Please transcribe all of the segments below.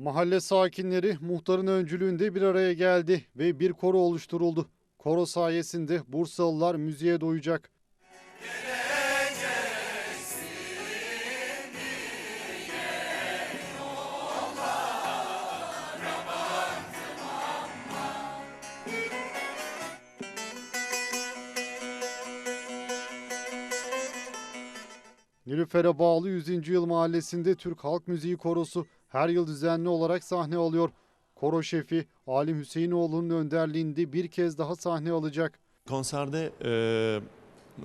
Mahalle sakinleri muhtarın öncülüğünde bir araya geldi ve bir koro oluşturuldu. Koro sayesinde Bursalılar müziğe doyacak. Nilüfer'e bağlı 100. Yıl Mahallesi'nde Türk Halk Müziği Korosu her yıl düzenli olarak sahne alıyor. Koro şefi Alim Hüseyinoğlu'nun önderliğinde bir kez daha sahne alacak. Konserde e,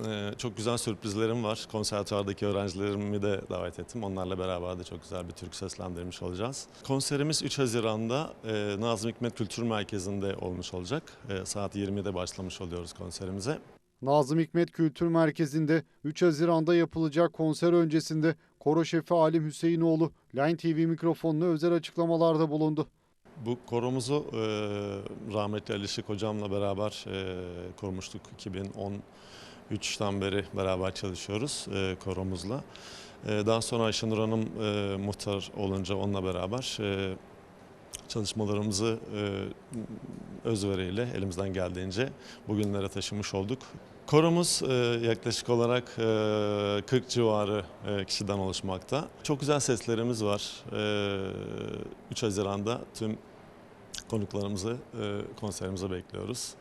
e, çok güzel sürprizlerim var. Konservatuardaki öğrencilerimi de davet ettim. Onlarla beraber de çok güzel bir türkü seslendirmiş olacağız. Konserimiz 3 Haziran'da e, Nazım Hikmet Kültür Merkezi'nde olmuş olacak. E, saat 20'de başlamış oluyoruz konserimize. Nazım Hikmet Kültür Merkezi'nde 3 Haziran'da yapılacak konser öncesinde koro şefi Alim Hüseyinoğlu Line TV mikrofonuna özel açıklamalarda bulundu. Bu koromuzu e, rahmetli Ali Şık hocamla beraber e, kurmuştuk 2013'ten beri beraber çalışıyoruz e, koromuzla. E, daha sonra Ayşenur Hanım e, muhtar olunca onunla beraber e, çalışmalarımızı e, özveriyle elimizden geldiğince bugünlere taşımış olduk. Koromuz e, yaklaşık olarak e, 40 civarı e, kişiden oluşmakta. Çok güzel seslerimiz var. E, 3 Haziran'da tüm konuklarımızı e, konserimize bekliyoruz.